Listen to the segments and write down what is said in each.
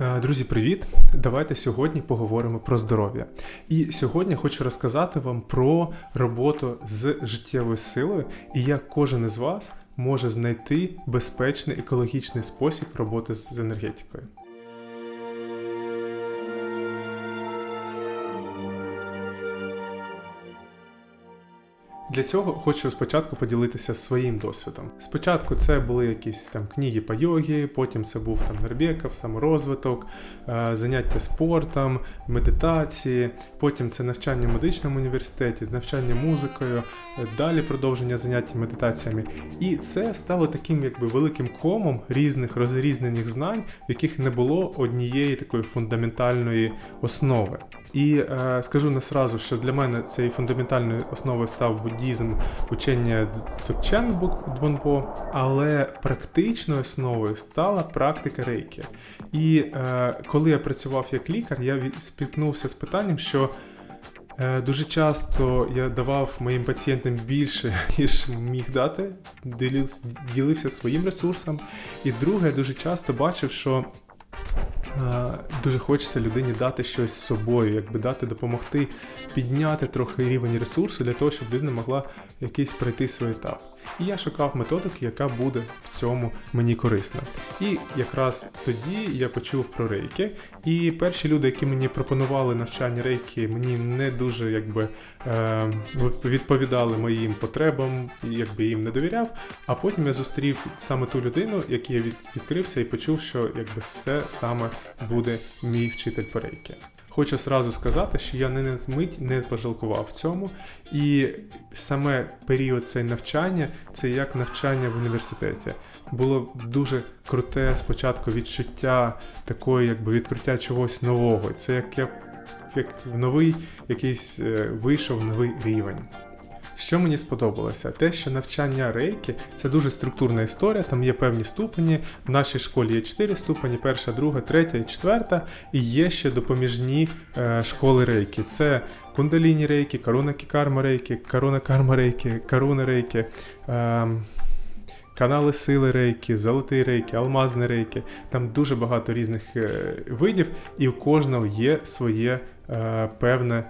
Е, Друзі, привіт! Давайте сьогодні поговоримо про здоров'я. І сьогодні хочу розказати вам про роботу з життєвою силою і як кожен із вас може знайти безпечний екологічний спосіб роботи з з енергетикою. Для цього хочу спочатку поділитися своїм досвідом. Спочатку це були якісь там книги по йогі, потім це був там Нербеков, саморозвиток, е, заняття спортом, медитації, потім це навчання в медичному університеті, навчання музикою, е, далі продовження занять медитаціями. І це стало таким якби великим комом різних розрізнених знань, в яких не було однієї такої фундаментальної основи. І е, скажу не сразу, що для мене цією фундаментальною основою став буддізм учення Дзogchen Бонпо, але практичною основою стала практика рейки. І е, коли я працював як лікар, я спіткнувся з питанням, що Е, Дуже часто я давав моїм пацієнтам більше, ніж міг дати, ділився своїм ресурсом. І друге, я дуже часто бачив, що дуже хочеться людині дати щось з собою, якби дати допомогти підняти трохи рівень ресурсу для того, щоб людина могла якийсь пройти свій етап. І я шукав методики, яка буде в цьому мені корисна. І якраз тоді я почув про рейки. І перші люди, які мені пропонували навчання рейки, мені не дуже якби е, відповідали моїм потребам, якби їм не довіряв. А потім я зустрів саме ту людину, якій я відкрився і почув, що якби це саме буде мій вчитель по рейки. Хочу сразу сказати, що я не мить не пожалкував в цьому, і саме період цей навчання це як навчання в університеті. Було дуже круте спочатку відчуття такої, якби відкриття чогось нового. Це як я як в новий якийсь е, вийшов новий рівень. Що мені сподобалося? Те, що навчання рейки це дуже структурна історія, там є певні ступені. В нашій школі є 4 ступені: перша, друга, третя і четверта. І є ще допоміжні е, школи рейки. Це кундаліні рейки, каруна кікарма рейки, каруна карма рейки, каруна рейки. Е, Канали сили рейки, золотий рейки, алмазний рейки. Там дуже багато різних е, видів, і у кожного є своє е, певне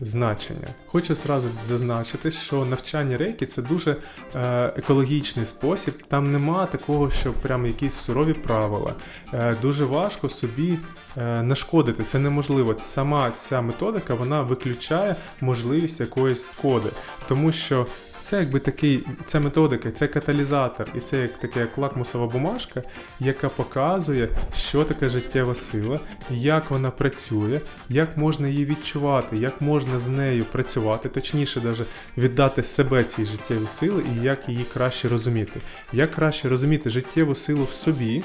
значення. Хочу сразу зазначити, що навчання рейки це дуже е, екологічний спосіб. Там нема такого, що прям якісь сурові правила. Е, дуже важко собі е, нашкодити. Це неможливо. Сама ця методика вона виключає можливість якоїсь шкоди, тому що. Це якби такий, ця методика, це каталізатор, і це як таке як лакмусова бумажка, яка показує, що таке життєва сила, як вона працює, як можна її відчувати, як можна з нею працювати, точніше, даже віддати себе цій життєвій сили і як її краще розуміти. Як краще розуміти життєву силу в собі,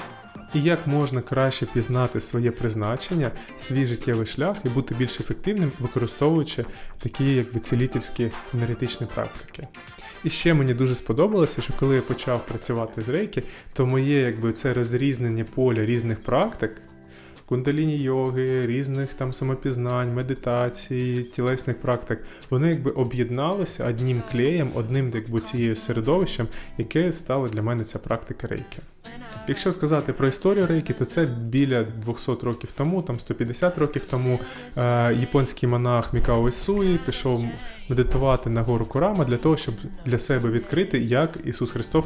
і як можна краще пізнати своє призначення, свій життєвий шлях і бути більш ефективним, використовуючи такі якби цілительські енергетичні практики. І ще мені дуже сподобалося, що коли я почав працювати з рейки, то моє якби це розрізнення поля різних практик. Кундаліні йоги, різних там самопізнань, медитацій, тілесних практик, вони якби об'єдналися одним клеєм, одним якби цією середовищем, яке стало для мене ця практика рейки. Якщо сказати про історію рейки, то це біля 200 років тому, там 150 років тому, е, японський монах Мікао Ісуї пішов медитувати на гору Курама для того, щоб для себе відкрити, як Ісус Христос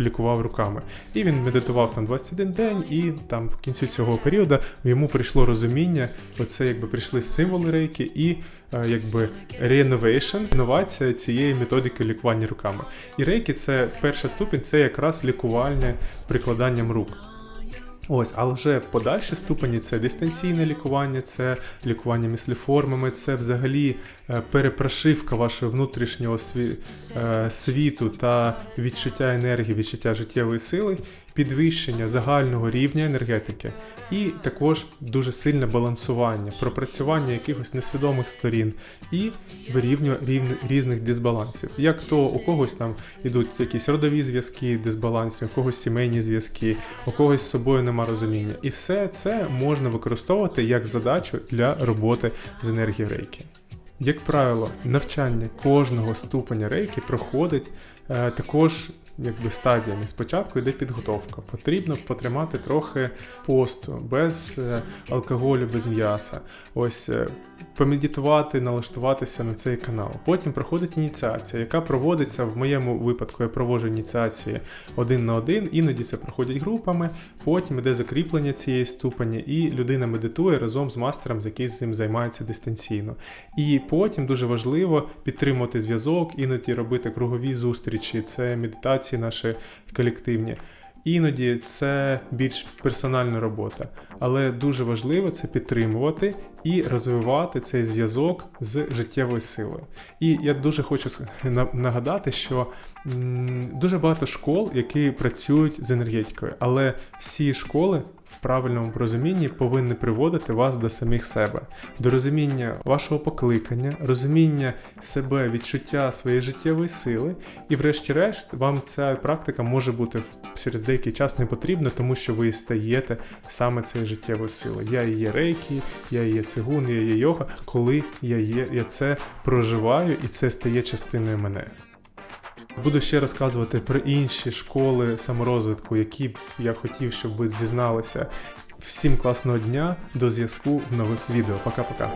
лікував руками. І він медитував там 21 день, і там в кінці цього періоду йому прийшло розуміння, оце якби прийшли символи рейки і е, якби реновейшн, інновація цієї методики лікування руками. І рейки це перша ступінь, це якраз лікувальне прикладанням рук. Ось, але вже подальші ступені це дистанційне лікування, це лікування місліформами, це взагалі е, перепрошивка вашого внутрішнього е, світу та відчуття енергії, відчуття життєвої сили, підвищення загального рівня енергетики, і також дуже сильне балансування, пропрацювання якихось несвідомих сторін і вирівнювання рівн- різних дисбалансів. Як то у когось там ідуть якісь родові зв'язки, дисбаланси, у когось сімейні зв'язки, у когось з собою нема розуміння. І все це можна використовувати як задачу для роботи з енергією рейки. Як правило, навчання кожного ступеня рейки проходить е, також якби стадіями. Спочатку йде підготовка. Потрібно потримати трохи посту, без е, алкоголю, без м'яса. Ось е, помедитувати, налаштуватися на цей канал. Потім проходить ініціація, яка проводиться в моєму випадку. Я проводжу ініціації один на один, іноді це проходять групами. Потім іде закріплення цієї ступені, і людина медитує разом з мастером, з який з займається дистанційно. І потім дуже важливо підтримувати зв'язок, іноді робити кругові зустрічі. Це медитації наші колективні. Іноді це більш персональна робота, але дуже важливо це підтримувати і розвивати цей зв'язок з життєвою силою. І я дуже хочу нагадати, що дуже багато школ, які працюють з енергетикою, але всі школи в правильному розумінні повинні приводити вас до самих себе, до розуміння вашого покликання, розуміння себе, відчуття своєї життєвої сили, і, врешті-решт, вам ця практика може бути через деякий час не потрібна, тому що ви стаєте саме цією життєвою силою. Я і є рейкі, я і є цигун, я є йога, коли я є, я це проживаю і це стає частиною мене. Буду ще розказувати про інші школи саморозвитку, які б я хотів, щоб ви дізналися. Всім класного дня, до зв'язку в нових відео. Пока-пока.